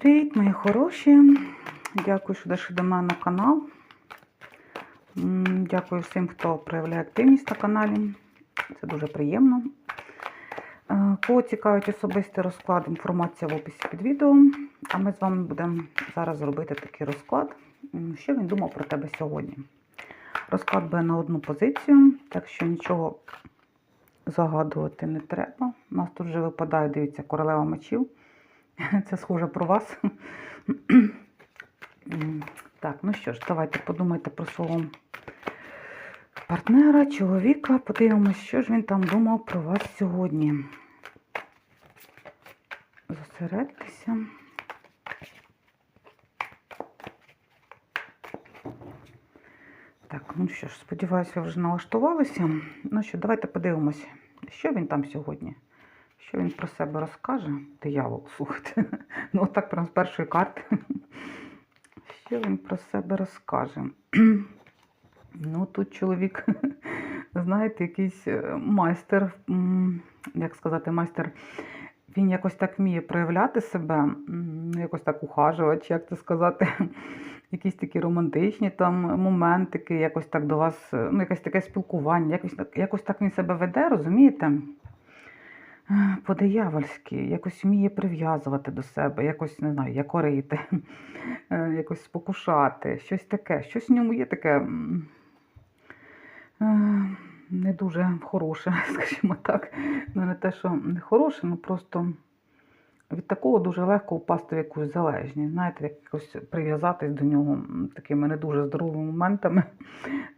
Привіт, мої хороші. Дякую, що дійшли до мене на канал. Дякую всім, хто проявляє активність на каналі. Це дуже приємно. Е, Кого цікавить особистий розклад, інформація в описі під відео. А ми з вами будемо зараз робити такий розклад. Що він думав про тебе сьогодні? Розклад буде на одну позицію, так що нічого загадувати не треба. У нас тут вже випадає, дивіться, королева мечів. Це схоже про вас. Так, ну що ж, давайте подумайте про свого партнера, чоловіка. Подивимось, що ж він там думав про вас сьогодні. Зосередьтеся. Так, ну що ж, сподіваюся, ви вже налаштувалися. Ну що, давайте подивимось, що він там сьогодні. Що він про себе розкаже? Диявол, слухайте. Ну, отак прям з першої карти. Що він про себе розкаже? Ну, тут чоловік, знаєте, якийсь е, майстер, як сказати, майстер, він якось так вміє проявляти себе, ну, якось так ухажувати, як це сказати, якісь такі романтичні там моментики, якось так до вас, е, ну, якесь таке спілкування, якось, якось так він себе веде, розумієте? По-диявольськи, якось вміє прив'язувати до себе, якось, не знаю, якорити, е, якось спокушати, щось таке. Щось в ньому є таке е, не дуже хороше, скажімо так. Ну, не те, що не хороше, ну просто від такого дуже легко впасти в якусь залежність. Знаєте, якось прив'язатись до нього такими не дуже здоровими моментами.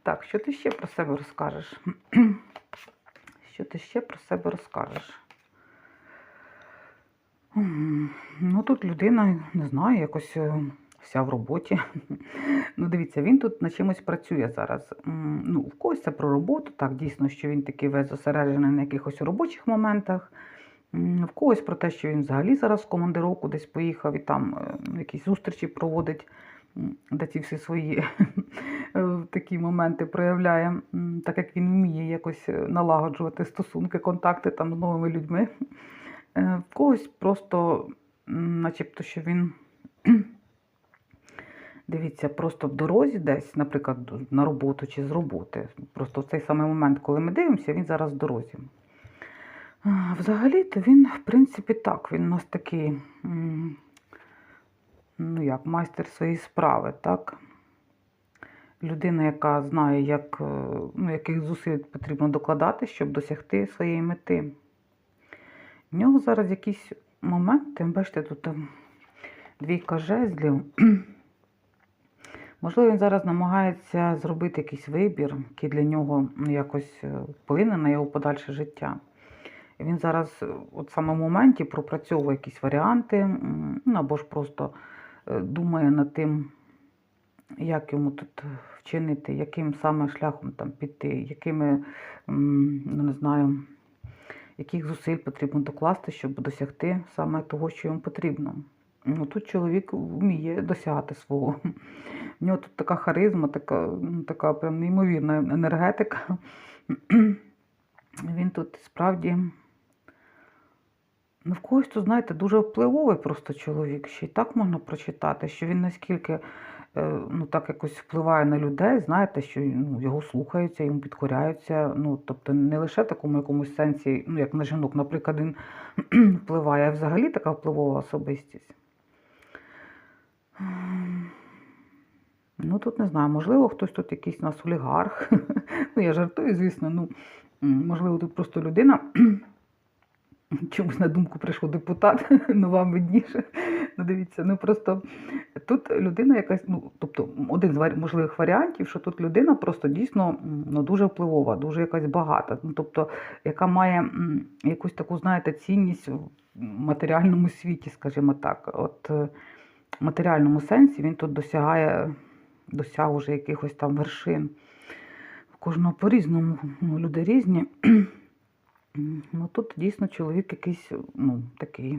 Так, що ти ще про себе розкажеш? Що ти ще про себе розкажеш? Ну, тут людина, не знаю, якось е, вся в роботі. Ну, дивіться, він тут на чимось працює зараз. Ну, в когось це про роботу, так, дійсно, що він такий весь зосереджений на якихось робочих моментах. В когось про те, що він взагалі зараз в командировку десь поїхав і там е, якісь зустрічі проводить, де ці всі свої е, такі моменти проявляє, так як він вміє якось налагоджувати стосунки, контакти там з новими людьми. Е, В когось просто, начебто, що він, дивіться, просто в дорозі десь, наприклад, на роботу чи з роботи. Просто в цей самий момент, коли ми дивимося, він зараз в дорозі. Взагалі-то він, в принципі, так, він у нас такий, ну як, майстер своєї справи, так? Людина, яка знає, як, е, ну, яких зусиль потрібно докладати, щоб досягти своєї мети. В нього зараз якісь моменти, бачите, тут ем, двійка жезлів. Можливо, він зараз намагається зробити якийсь вибір, який для нього ну, якось е, вплине на його подальше життя. І він зараз, е, от саме в моменті, пропрацьовує якісь варіанти, ну або ж просто е, думає над тим, як йому тут вчинити, яким саме шляхом там піти, якими, ну не знаю, яких зусиль потрібно докласти, щоб досягти саме того, що йому потрібно. Ну, тут чоловік вміє досягати свого. В нього тут така харизма, така, ну, така прям неймовірна енергетика. Він тут справді, ну, в когось тут, знаєте, дуже впливовий просто чоловік. Ще й так можна прочитати, що він наскільки ну, так якось впливає на людей, знаєте, що ну, його слухаються, йому підкоряються. Ну, тобто не лише в такому якомусь сенсі, ну, як на жінок, наприклад, він впливає, а взагалі така впливова особистість. Ну, тут не знаю, можливо, хтось тут якийсь у нас олігарх. Ну, я жартую, звісно, ну, можливо, тут просто людина. Чомусь на думку прийшов депутат, ну вам видніше. Ну, дивіться, ну просто тут людина якась, ну, тобто, один з можливих варіантів, що тут людина просто дійсно ну, дуже впливова, дуже якась багата. Ну, тобто, яка має якусь таку, знаєте, цінність в матеріальному світі, скажімо так. От е, в матеріальному сенсі він тут досягає, досяг уже якихось там вершин. Кожного по-різному, ну, люди різні. Ну, тут дійсно чоловік якийсь, ну, такий,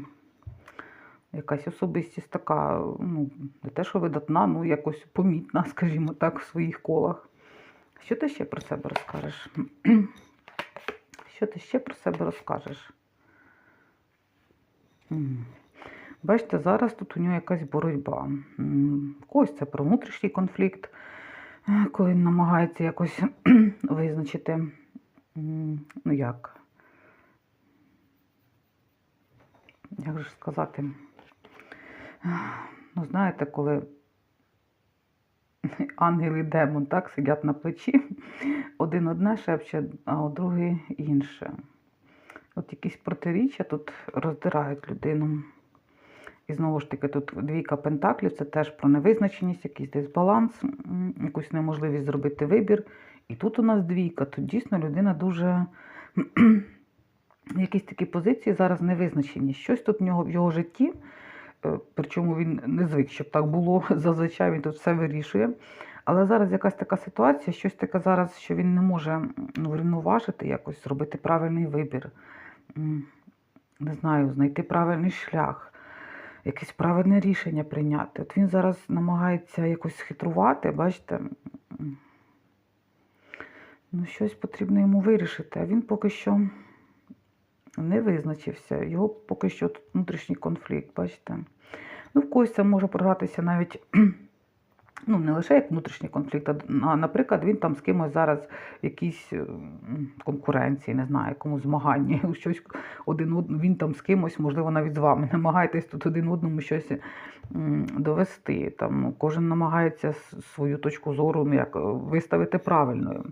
якась особистість така, ну, не те, що видатна, ну, якось помітна, скажімо так, в своїх колах. Що ти ще про себе розкажеш? Що ти ще про себе розкажеш? Бачите, зараз тут у нього якась боротьба. Когось це про внутрішній конфлікт, коли він намагається якось визначити, ну як, як же сказати, ну знаєте, коли ангел і демон так сидять на плечі, один одне шепче, а другий інше. От якісь протиріччя тут роздирають людину. І знову ж таки, тут двійка пентаклів це теж про невизначеність, якийсь дисбаланс, якусь неможливість зробити вибір. І тут у нас двійка. Тут дійсно людина дуже в якійсь такій позиції зараз невизначені. Щось тут в нього в його житті, причому він не звик, щоб так було. Зазвичай він тут все вирішує. Але зараз якась така ситуація, щось таке зараз, що він не може ну, врівноважити, якось зробити правильний вибір. Не знаю, знайти правильний шлях, якесь правильне рішення прийняти. От він зараз намагається якось хитрувати, бачите. Ну, щось потрібно йому вирішити, а він поки що не визначився. Його поки що тут внутрішній конфлікт, бачите. Ну, в когось це може програтися навіть ну, не лише як внутрішній конфлікт, а, наприклад, він там з кимось зараз в якійсь е, конкуренції, не знаю, якомусь змаганні, щось один од- він там з кимось, можливо, навіть з вами. Намагаєтесь тут один одному щось довести. Там, ну, кожен намагається свою точку зору ну, як, е, виставити правильною.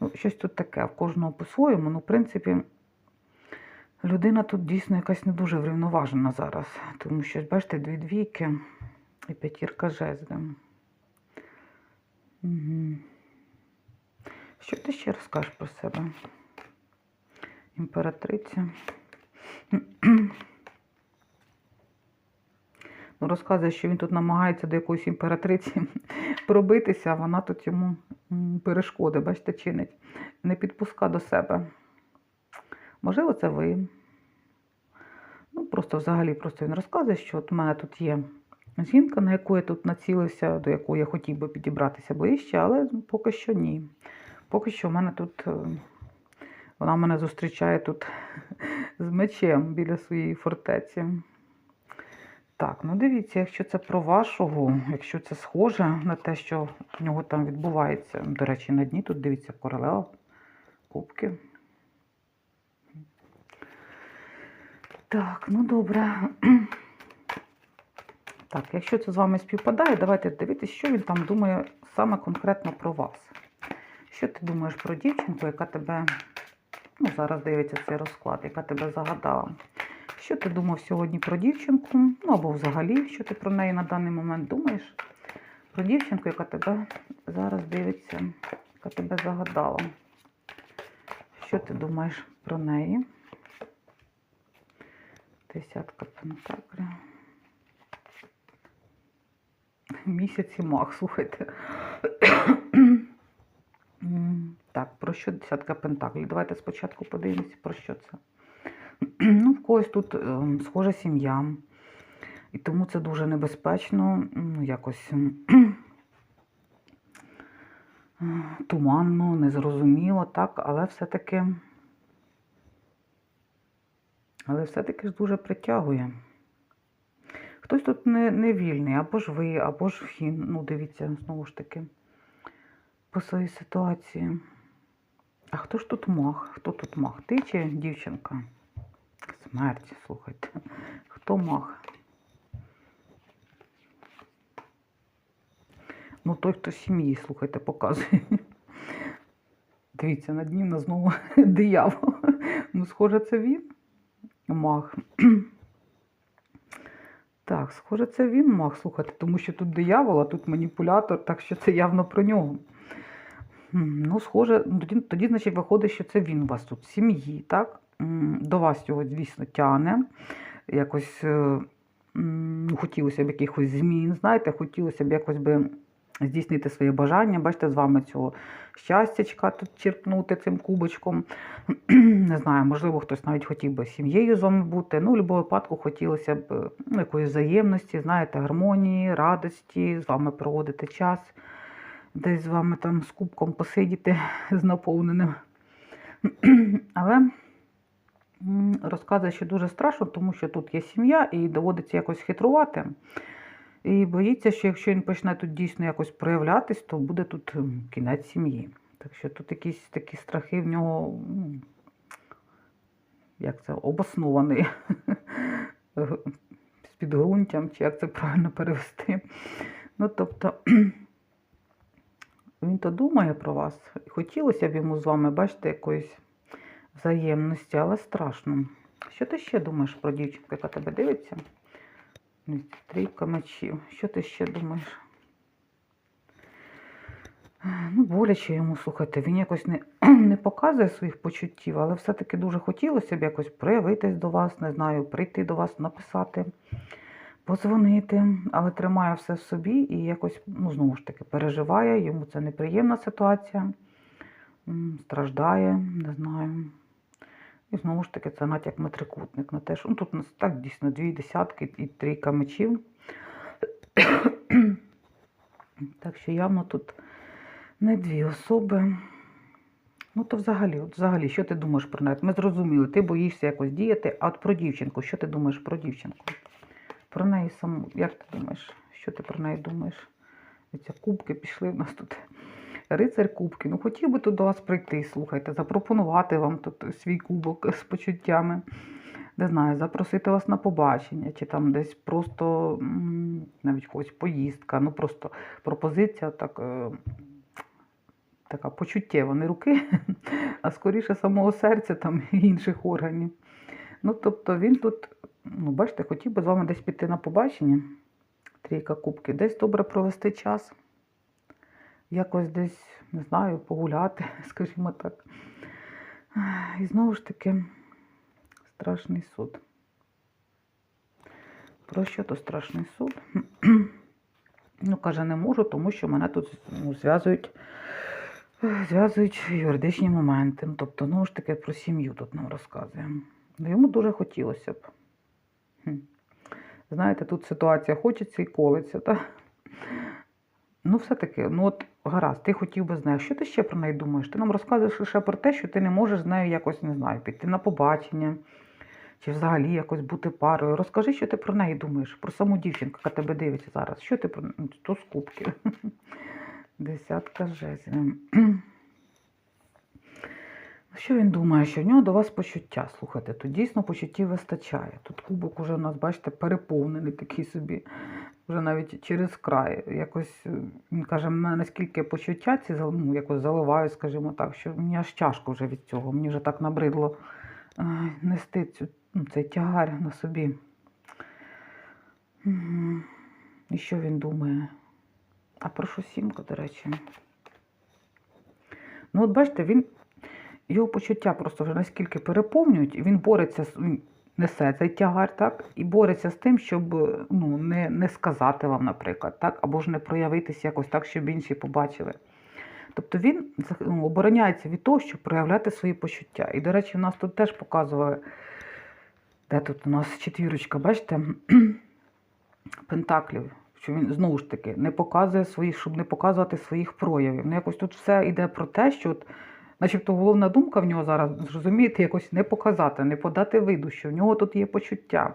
Ну, щось тут таке, в кожного по-своєму. Ну, в принципі, людина тут дійсно якась не дуже врівноважена зараз. Тому що, бачите, дві двійки і п'ятірка жезлів. Угу. Що ти ще розкажеш про себе? Імператриця. Ну, розказує, що він тут намагається до якоїсь імператриці пробитися, а вона тут йому перешкоди, бачите, чинить. Не підпуска до себе. Можливо, це ви. Ну, просто взагалі просто він розказує, що от у мене тут є жінка, на яку я тут націлився, до якої я хотів би підібратися ближче, але поки що ні. Поки що в мене тут. е, Вона мене зустрічає тут з мечем біля своєї фортеці. Так, ну дивіться, якщо це про вашого, якщо це схоже на те, що в нього там відбувається. До речі, на дні тут дивіться королева кубки. Так, ну добре. Так, якщо це з вами співпадає, давайте дивитися, що він там думає саме конкретно про вас. Що ти думаєш про дівчинку, яка тебе, ну, зараз дивиться цей розклад, яка тебе загадала? Що ти думав сьогодні про дівчинку? Ну або взагалі, що ти про неї на даний момент думаєш? Про дівчинку, яка тебе зараз дивиться, яка тебе загадала. Що ти думаєш про неї? Десятка пентаклів. Місяць і мах, слухайте. Так, про що десятка пентаклів? Давайте спочатку подивимося, про що це. Ну, в когось тут ем, схожа сім'я. І тому це дуже небезпечно, ну, якось ем, туманно, незрозуміло, так, але все-таки. Але все-таки ж дуже притягує. Хтось тут не, не вільний, або ж ви, або ж він. Ну, дивіться, знову ж таки, по своїй ситуації. А хто ж тут мах? Хто тут мах? Ти чи дівчинка? Смерть, слухайте. Хто мах? Ну, той, хто сім'ї, слухайте, показує. Дивіться, на дні в знову диявол. Ну, схоже, це він. Мах. Так, схоже, це він мах, слухайте, тому що тут диявол, а тут маніпулятор, так що це явно про нього. Ну, схоже, ну, тоді, тоді, значить, виходить, що це він у вас тут в сім'ї, так? До вас його, звісно, тяне. Якось е, хотілося б якихось змін, знаєте, хотілося б якось би здійснити своє бажання. Бачите, з вами цього щастячка тут черпнути цим кубочком. Не знаю, можливо, хтось навіть хотів би сім'єю з вами бути. Ну, в будь-якому випадку хотілося б ну, якоїсь взаємності, знаєте, гармонії, радості, з вами проводити час, десь з вами там з кубком посидіти з наповненим. Але Розказує, що дуже страшно, тому що тут є сім'я і доводиться якось хитрувати. І боїться, що якщо він почне тут дійсно якось проявлятись, то буде тут кінець сім'ї. Так що тут якісь такі страхи в нього, як це, обоснований з підґрунтям, чи як це правильно перевести. Ну, тобто, він то думає про вас. Хотілося б йому з вами, бачите, якоїсь взаємності, але страшно. Що ти ще думаєш про дівчинку, яка тебе дивиться? Трійка мечів. Що ти ще думаєш? Ну, боляче йому, слухайте, він якось не, не показує своїх почуттів, але все-таки дуже хотілося б якось проявитись до вас, не знаю, прийти до вас, написати, подзвонити, але тримає все в собі і якось, ну, знову ж таки, переживає, йому це неприємна ситуація, страждає, не знаю. І знову ж таки, це натяк на трикутник, на те, що ну, тут у нас так дійсно дві десятки і трійка мечів. так що явно тут не дві особи. Ну, то взагалі, от взагалі, що ти думаєш про неї? Ми зрозуміли, ти боїшся якось діяти, а от про дівчинку, що ти думаєш про дівчинку? Про неї саму, як ти думаєш? Що ти про неї думаєш? Оці кубки пішли в нас тут. Рицар кубки. Ну, хотів би тут до вас прийти, слухайте, запропонувати вам тут свій кубок з почуттями. Не знаю, запросити вас на побачення, чи там десь просто навіть когось поїздка. Ну просто пропозиція так, е, така почуттєва, не руки, а скоріше самого серця там і інших органів. Ну, тобто він тут, ну, бачите, хотів би з вами десь піти на побачення. Трійка кубки, десь добре провести час якось десь, не знаю, погуляти, скажімо так. І знову ж таки, страшний суд. Про що то страшний суд? Ну, каже, не можу, тому що мене тут ну, зв'язують, зв'язують юридичні моменти. Ну, Тобто, знову ж таки, про сім'ю тут нам розказує. Ну, йому дуже хотілося б. Знаєте, тут ситуація хочеться і колиться, так? Ну, все-таки, ну от гаразд, ти хотів би з нею. Що ти ще про неї думаєш? Ти нам розказуєш лише про те, що ти не можеш з нею якось, не знаю, піти на побачення, чи взагалі якось бути парою. Розкажи, що ти про неї думаєш, про саму дівчинку, яка тебе дивиться зараз. Що ти про ну, то кубків? Десятка жезлів. Що він думає, що в нього до вас почуття? Слухайте, тут дійсно почуттів вистачає. Тут кубок уже у нас, бачите, переповнений такий собі, вже навіть через край. Якось е, він каже, мене наскільки почуття ці ну, якось заливають, скажімо так, що мені аж тяжко вже від цього. Мені вже так набридло ай, нести цю, ну, цей тягар на собі. І що він думає? А про що сімка, до речі? Ну, от бачите, він його почуття просто вже наскільки переповнюють, він бореться він несе цей тягар, так, і бореться з тим, щоб ну, не, не сказати вам, наприклад, так, або ж не проявитися якось так, щоб інші побачили. Тобто він ну, обороняється від того, щоб проявляти свої почуття. І, до речі, в нас тут теж показували, де тут у нас четвірочка, бачите, пентаклів. Що він знову ж таки не показує своїх, щоб не показувати своїх проявів. Ну, якось тут все йде про те, що от, начебто головна думка в нього зараз, зрозумієте, якось не показати, не подати виду, що в нього тут є почуття,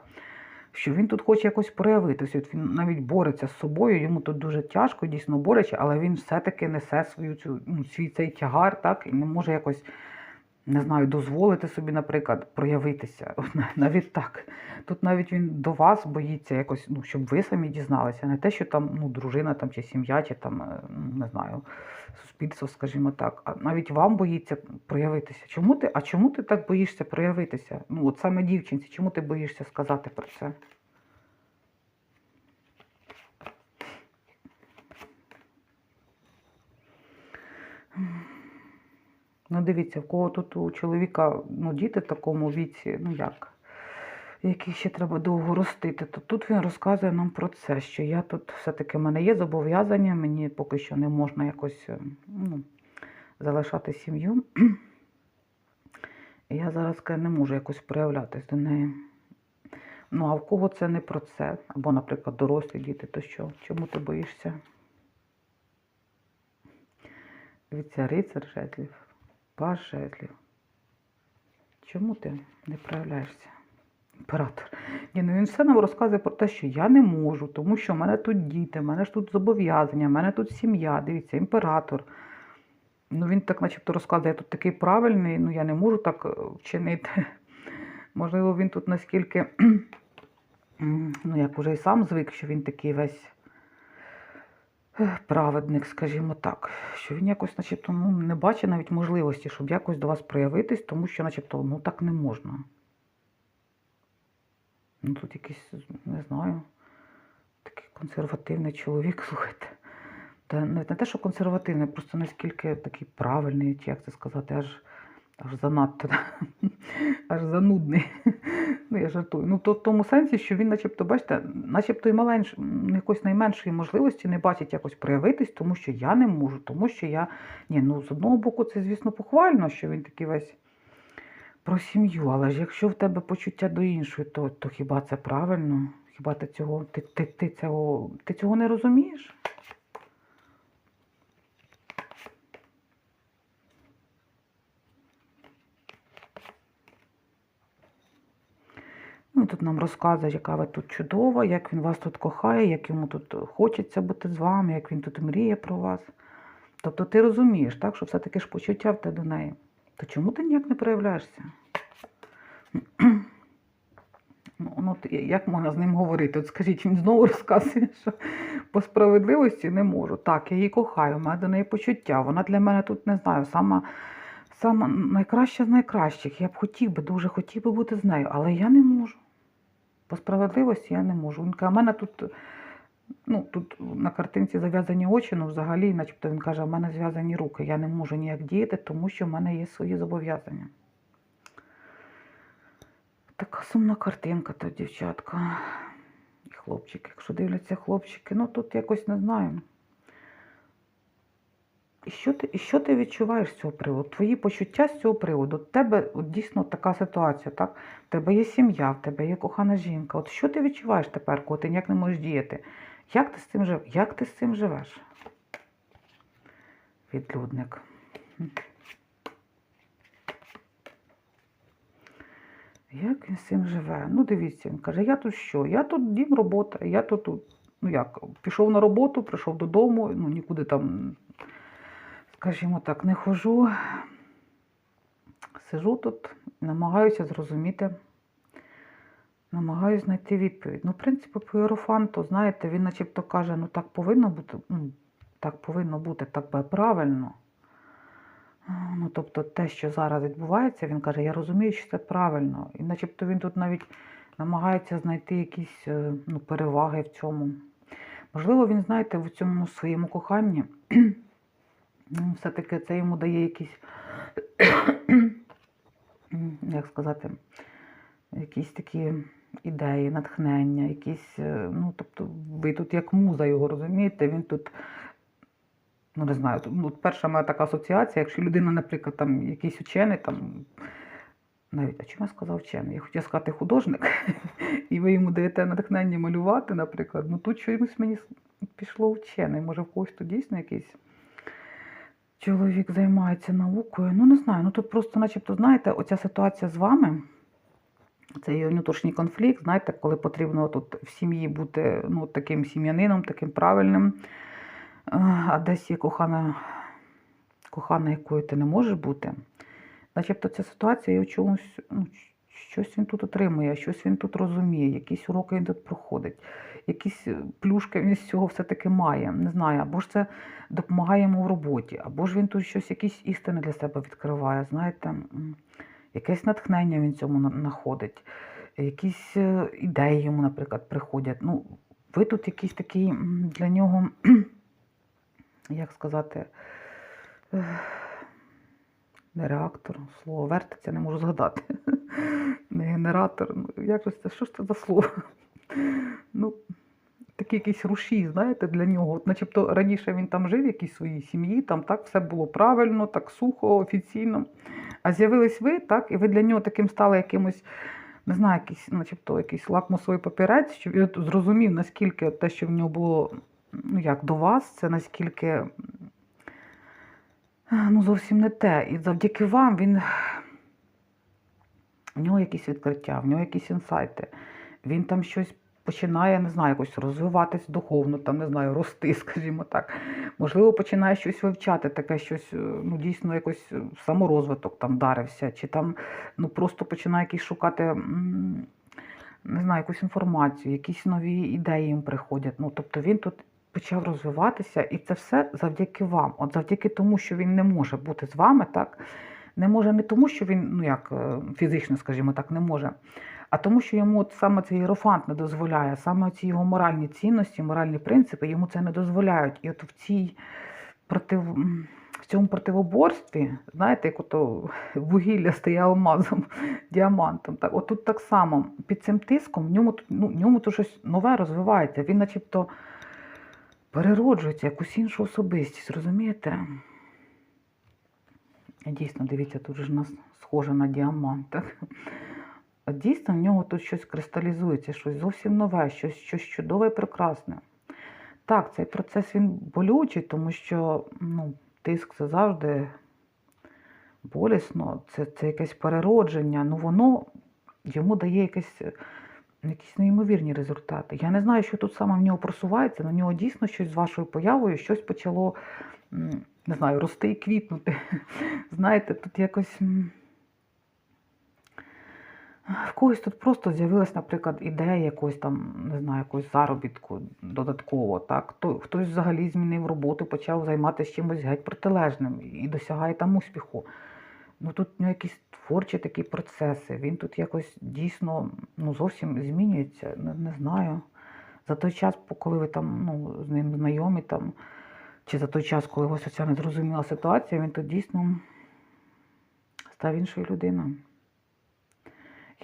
що він тут хоче якось проявитися. От він навіть бореться з собою, йому тут дуже тяжко, дійсно бореться, але він все-таки несе свою цю, ну, свій цей тягар, так, і не може якось. Не знаю, дозволити собі, наприклад, проявитися. Навіть так. Тут навіть він до вас боїться якось, ну, щоб ви самі дізналися. Не те, що там ну, дружина там, чи сім'я, чи там, е, ну, не знаю, суспільство, скажімо так, а навіть вам боїться проявитися. Чому ти, а чому ти так боїшся проявитися? Ну, от саме дівчинці, чому ти боїшся сказати про це? Дивіться, в кого тут у чоловіка ну, діти в такому віці, ну як, які ще треба довго ростити, то тут він розказує нам про це, що я тут все-таки в мене є зобов'язання, мені поки що не можна якось е, ну, залишати сім'ю. Я зараз не можу якось проявлятись до неї. Ну, а в кого це не про це? Або, наприклад, дорослі діти, то що? Чому ти боїшся? Дивіться, рицар жезлів, паж. Чому ти не проявляєшся? Імператор. Ні, ну він все нам розказує про те, що я не можу, тому що в мене тут діти, в мене ж тут зобов'язання, в мене тут сім'я. Дивіться, імператор. Ну він так начебто розказує, я тут такий правильний, ну я не можу так е, вчинити. Можливо, він тут наскільки, ну як уже і сам звик, що він такий весь праведник, скажімо так, що він якось, начебто, ну, не бачить навіть можливості, щоб якось до вас проявитись, тому що, начебто, ну так не можна. Ну тут якийсь, не знаю, такий консервативний чоловік, слухайте. Та навіть не те, що консервативний, просто наскільки такий правильний, чи як це сказати, аж, аж занадто, аж занудний. Ну, я жартую. Ну, то в тому сенсі, що він, начебто, бачите, начебто і маленьш, якось найменшої можливості не бачить якось проявитись, тому що я не можу, тому що я. Ні, ну з одного боку, це, звісно, похвально, що він такий весь про сім'ю, але ж якщо в тебе почуття до іншої, то, то хіба це правильно? Хіба ти цього, ти, ти, ти, цього, ти цього не розумієш? Ну, і тут нам розказує, яка ви тут чудова, як він вас тут кохає, як йому тут хочеться бути з вами, як він тут мріє про вас. Тобто ти розумієш, так, що все-таки ж почуття в тебе до неї. То чому ти ніяк не проявляєшся? Ну, ну, от як можна з ним говорити? От скажіть, він знову розказує, що по справедливості не можу. Так, я її кохаю, у мене до неї почуття. Вона для мене тут не знаю, сама, сама найкраща з найкращих. Я б хотів би, дуже хотів би бути з нею, але я не можу. По справедливості я не можу. Він каже, а мене тут, ну, тут на картинці зав'язані очі, ну взагалі, начебто він каже, в мене зв'язані руки. Я не можу ніяк діяти, тому що в мене є свої зобов'язання. Така сумна картинка тут, дівчатка. І хлопчики. Якщо дивляться хлопчики, ну тут якось не знаю. І що ти, і що ти відчуваєш з цього приводу? Твої почуття з цього приводу. У тебе от дійсно така ситуація, так? В тебе є сім'я, в тебе є кохана жінка. От що ти відчуваєш тепер, коли ти ніяк не можеш діяти? Як ти з цим, жив... Як ти з цим живеш? Відлюдник. Як він з цим живе? Ну, дивіться, він каже, я тут що? Я тут дім робота, я тут, ну як, пішов на роботу, прийшов додому, ну нікуди там, скажімо так, не хожу. Сижу тут, намагаюся зрозуміти, намагаюся знайти відповідь. Ну, в принципі, по Єрофанту, знаєте, він начебто каже, ну так повинно бути, ну, так повинно бути, так би правильно. Ну, тобто те, що зараз відбувається, він каже, я розумію, що це правильно. І начебто він тут навіть намагається знайти якісь е, ну, переваги в цьому. Можливо, він, знаєте, в цьому своєму коханні, все-таки це йому дає якісь, як сказати, якісь такі ідеї, натхнення, якісь, е, ну, тобто, ви тут як муза його розумієте, він тут ну не знаю, тут, ну, перша моя така асоціація, якщо людина, наприклад, там якийсь учений, там, навіть, а чому я сказав вчений? Я хотіла сказати художник, і ви йому даєте натхнення малювати, наприклад, ну тут чомусь мені пішло вчений. Може, в когось тут дійсно якийсь чоловік займається наукою. Ну, не знаю, ну тут просто, начебто, знаєте, оця ситуація з вами. Це є внутрішній конфлікт, знаєте, коли потрібно тут в сім'ї бути ну, таким сім'янином, таким правильним, а десь є кохана, кохана, якою ти не можеш бути. Начебто ця ситуація в чомусь, ну, щось він тут отримує, щось він тут розуміє, якісь уроки він тут проходить, якісь е, плюшки він з цього все-таки має. Не знаю, або ж це допомагає йому в роботі, або ж він тут щось, якісь істини для себе відкриває. Знаєте, якесь натхнення він цьому знаходить, якісь е, ідеї йому, наприклад, приходять. Ну, ви тут якийсь такий для нього як сказати, не реактор, слово вертиться, не можу згадати. Не генератор. Ну, як це? Що ж це за слово? Ну, такий якийсь рушій, знаєте, для нього. От, начебто раніше він там жив в якійсь своїй сім'ї, там так все було правильно, так сухо, офіційно. А з'явились ви, так, і ви для нього таким стали якимось, не знаю, якийсь, начебто якийсь лакмусовий папірець, щоб він зрозумів, наскільки те, що в нього було ну як до вас, це наскільки ну, зовсім не те. І завдяки вам він в нього якісь відкриття, в нього якісь інсайти. Він там щось починає, не знаю, якось розвиватись духовно, там, не знаю, рости, скажімо так. Можливо, починає щось вивчати, таке щось, е, ну, дійсно, якось е, саморозвиток там вдарився, чи там ну, просто починає якісь шукати. Не знаю, якусь інформацію, якісь нові ідеї їм приходять. Ну, тобто він тут почав розвиватися, і це все завдяки вам. От завдяки тому, що він не може бути з вами, так не може не тому, що він, ну як е, фізично, скажімо так, не може, а тому, що йому от саме цей єрофант не дозволяє, саме ці його моральні цінності, моральні принципи йому це не дозволяють. І от в цій против... в цьому противоборстві, знаєте, як ото вугілля стає алмазом, діамантом. Так, от так само під цим тиском в ньому, ну, в ньому тут щось нове розвивається. Він начебто перероджується якусь іншу особистість, розумієте? Дійсно, дивіться, тут ж у нас схоже на діамант. Так? Дійсно, в нього тут щось кристалізується, щось зовсім нове, щось, щось чудове і прекрасне. Так, цей процес він болючий, тому що ну, тиск це завжди болісно, це, це якесь переродження, ну воно йому дає якесь, якісь неймовірні результати. Я не знаю, що тут саме в нього просувається, на нього дійсно щось з вашою появою, щось почало, не знаю, рости і квітнути. Знаєте, тут якось. В когось тут просто з'явилась, наприклад, ідея якогось там, не знаю, якогось заробітку додатково. Так? Хтось взагалі змінив роботу, почав займатися чимось геть протилежним і досягає там успіху. Ну тут в нього якісь творчі такі процеси. Він тут якось дійсно ну, зовсім змінюється. Не, не знаю. За той час, коли ви там ну, з ним знайомі, там, чи за той час, коли у вас оця незрозуміла ситуація, він тут дійсно став іншою людиною.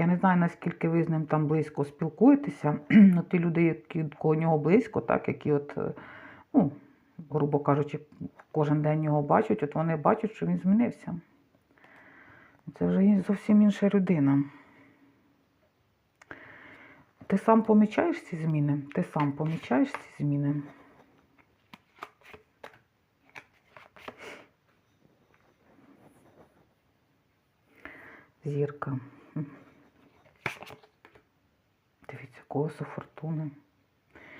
Я не знаю, наскільки ви з ним там близько спілкуєтеся, але ті люди, які коло нього близько, так, які от, е, ну, грубо кажучи, кожен день його бачать, от вони бачать, що він змінився. Це вже зовсім інша людина. Ти сам помічаєш ці зміни? Ти сам помічаєш ці зміни? Зірка. Хм. Дивіться, колесо фортуни.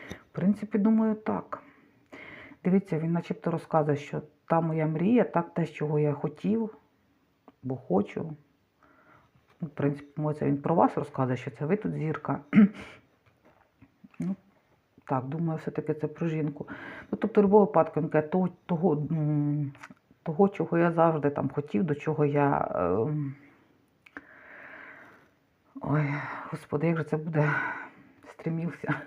В принципі, думаю, так. Дивіться, він начебто розказує, що та моя мрія, так те, чого я хотів, бо хочу. Ну, В принципі, це він про вас розказує, що це ви тут зірка. ну, так, думаю, все-таки це про жінку. Ну, тобто, в будь-якому випадку, він каже, того, того, того, чого я завжди там хотів, до чого я. ем, Ой, господи, як же це буде стрімівся.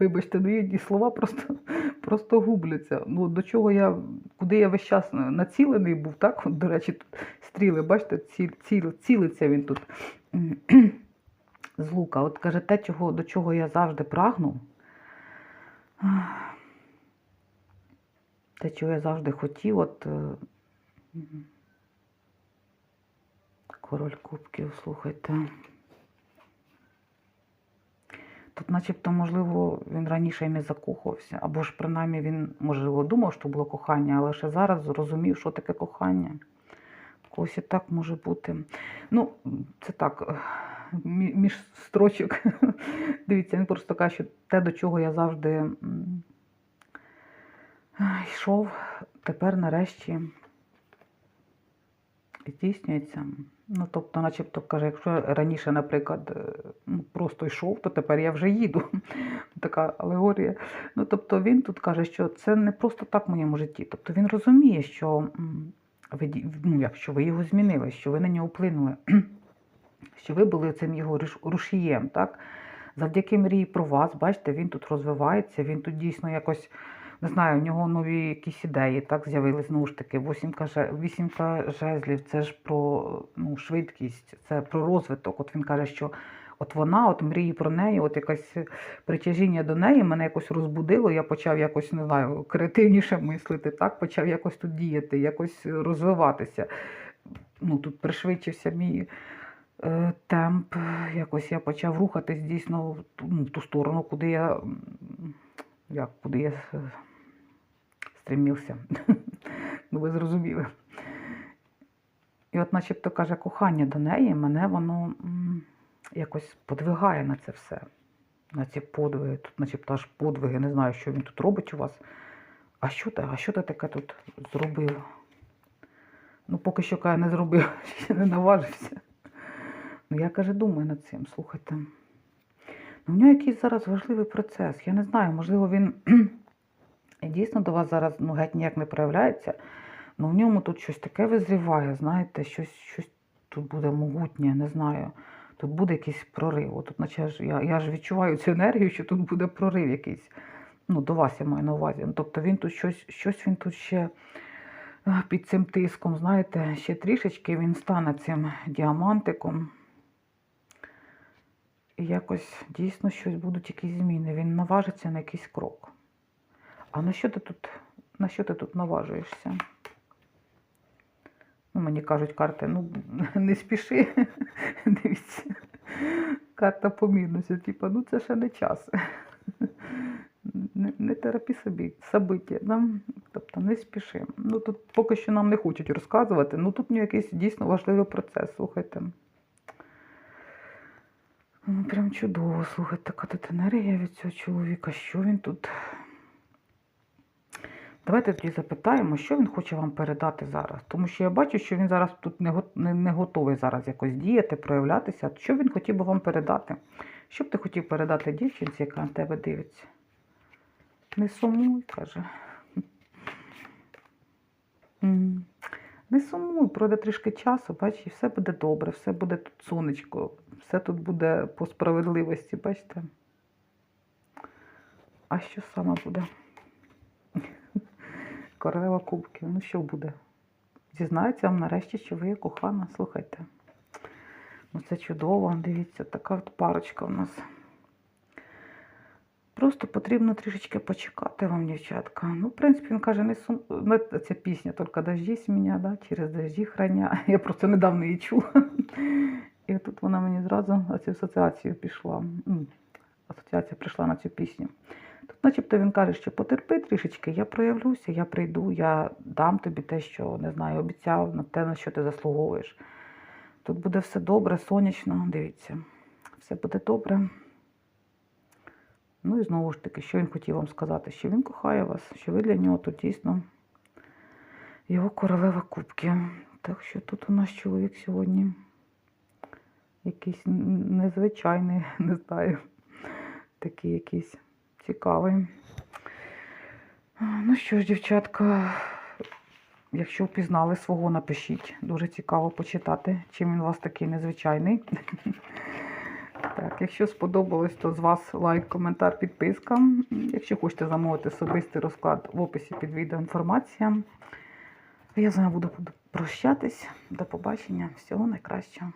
Вибачте, ну деякі слова просто, просто губляться. Ну, до чого я, куди я весь час націлений був, так? До речі, тут стріли, бачите, ці, ці, цілиться він тут з лука. От каже, те, чого, до чого я завжди прагнув, те, чого я завжди хотів, от. е, Король кубків, слухайте. Тут начебто, можливо, він раніше не закохався, або ж принаймні він, можливо, думав, що було кохання, але ще зараз зрозумів, що таке кохання. Когось і так може бути. Ну, це так, між строчок. Дивіться, він просто каже, що те, до чого я завжди йшов, тепер нарешті здійснюється. Ну, тобто, начебто каже, якщо раніше, наприклад, е, ну, просто йшов, то тепер я вже їду. Така алегорія. Ну, тобто він тут каже, що це не просто так в моєму житті. Тобто він розуміє, що ви, ну, як, що ви його змінили, що ви на нього вплинули, що ви були цим його руш- рушієм. Так? Завдяки мрії про вас, бачите, він тут розвивається, він тут дійсно якось. Не знаю, у нього нові якісь ідеї, так, з'явились знову ж таки. Вісімка, жезлів, це ж про ну, швидкість, це про розвиток. От він каже, що от вона, от мрії про неї, от якесь притяжіння до неї мене якось розбудило. Я почав якось, не знаю, креативніше мислити, так, почав якось тут діяти, якось розвиватися. Ну, тут пришвидшився мій е, темп. Якось я почав рухатись дійсно в ту, ну, в ту сторону, куди я. Як, куди я е, стремився. ну, ви зрозуміли. І от, начебто, каже, кохання до неї, мене воно якось подвигає на це все, на ці подвиги. Тут, начебто, аж подвиги, не знаю, що він тут робить у вас. А що ти, а що ти таке тут зробив? Ну, поки що каже, не зробив, ще не наважився. Ну, я каже, думаю над цим, слухайте. Ну, в нього якийсь зараз важливий процес. Я не знаю, можливо, він дійсно до вас зараз ну, геть ніяк не проявляється. Ну, в ньому тут щось таке визріває, знаєте, щось, щось тут буде могутнє, не знаю. Тут буде якийсь прорив. Тут, наче я, я ж відчуваю цю енергію, що тут буде прорив якийсь. Ну, до вас я маю на увазі. Ну, тобто він тут щось, щось він тут ще е, під цим тиском, знаєте, ще трішечки він стане цим діамантиком. І якось дійсно щось будуть якісь зміни. Він наважиться на якийсь крок. А на що ти тут, на що ти тут наважуєшся? Ну, мені кажуть карти, ну не спіши. Дивіться. Карта по мінусу. Типу, ну це ще не час. Не, не терапі собі, собиття. Да? Тобто не спіши. Ну тут поки що нам не хочуть розказувати. Ну тут якийсь дійсно важливий процес, слухайте. Ну, прям чудово, слухайте, така тут енергія від цього чоловіка. Що він тут? Давайте тоді запитаємо, що він хоче вам передати зараз. Тому що я бачу, що він зараз тут не, го- не, не готовий зараз якось діяти, проявлятися. Що він хотів би вам передати? Що б ти хотів передати дівчинці, яка на тебе дивиться? Не сумуй, каже. Не сумуй, пройде трішки часу, бачиш, і все буде добре, все буде тут сонечко, все тут буде по справедливості, бачите? А що саме буде? Королева кубків, ну що буде? Зізнається вам нарешті, що ви є кохана, слухайте. Ну це чудово, дивіться, така от парочка у нас. Просто потрібно трішечки почекати вам, дівчатка. Ну, в принципі, він каже, не сум... ну, ця пісня тільки дождись мене, да? через дожді храня. Я просто недавно її чула. І тут вона мені зразу оцю асоціацію пішла. Асоціація прийшла на цю пісню. Начебто, він каже, що потерпи трішечки, я проявлюся, я прийду, я дам тобі те, що не знаю, обіцяв на те, на що ти заслуговуєш. Тут буде все добре, сонячно, дивіться, все буде добре. Ну і знову ж таки, що він хотів вам сказати, що він кохає вас, що ви для нього тут дійсно його королева кубки. Так що тут у нас чоловік сьогодні якийсь незвичайний, не знаю, такий якийсь цікавий. Ну що ж, дівчатка, якщо впізнали свого, напишіть. Дуже цікаво почитати, чим він у вас такий незвичайний. Так, якщо сподобалось, то з вас лайк, коментар, підписка. Якщо хочете замовити особистий розклад в описі під відео інформація. Я з вами буду прощатись. До побачення. Всього найкращого.